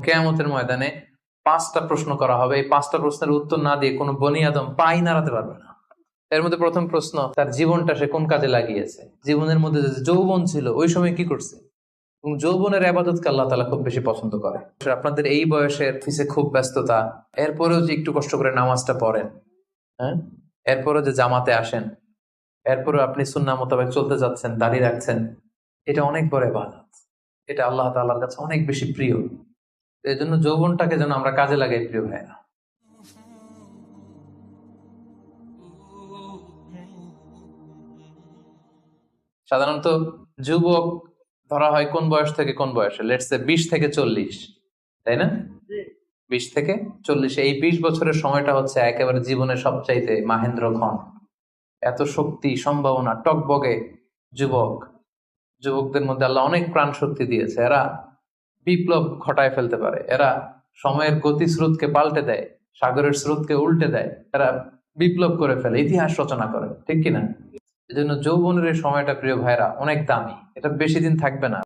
কেয়ামতের ময়দানে পাঁচটা প্রশ্ন করা হবে। এই পাঁচটা প্রশ্নের উত্তর না দিয়ে কোনো বনি আদম পাই নাড়াতে পারবে না। এর মধ্যে প্রথম প্রশ্ন, তার জীবনটা সে কোন কাজে লাগিয়েছে? জীবনের মধ্যে যে যৌবন ছিল, ওই সময় কি করছে? এবং যৌবনের আবাদতকে আল্লাহ তালা খুব বেশি পছন্দ করে। আপনাদের এই বয়সের অফিসে খুব ব্যস্ততা, এরপরেও যে একটু কষ্ট করে নামাজটা পড়েন হ্যাঁ? এরপরেও যে জামাতে আসেন, এরপরেও আপনি সুন্না মোতাবেক চলতে যাচ্ছেন, দাঁড়িয়ে রাখছেন, এটা অনেক বড় ইবাদত। এটা আল্লাহ তাআলার কাছে অনেক বেশি প্রিয়। এই জন্য যৌবনটাকে যেন আমরা কাজে লাগাই প্রিয় ভাইয়া সাধারণত যুবক ধরা হয় কোন বয়স থেকে কোন বয়সে? লেটস সে বিশ থেকে চল্লিশ তাই না? বিশ থেকে চল্লিশ এই বিশ বছরের সময়টা হচ্ছে একেবারে জীবনের সবচাইতে মাহেন্দ্র ক্ষণ। এত শক্তি সম্ভাবনা টকবগে যুবক। যুবকদের মধ্যে আল্লাহ অনেক প্রাণ শক্তি দিয়েছে। এরা বিপ্লব ঘটায় ফেলতে পারে। এরা সময়ের গতি স্রোতকে পাল্টে দেয়, সাগরের স্রোতকে উল্টে দেয়, এরা বিপ্লব করে ফেলে, ইতিহাস রচনা করে, ঠিক কিনা? এই জন্য যৌবনের এই সময়টা, প্রিয় ভাইরা অনেক দামি। এটা বেশি দিন থাকবে না।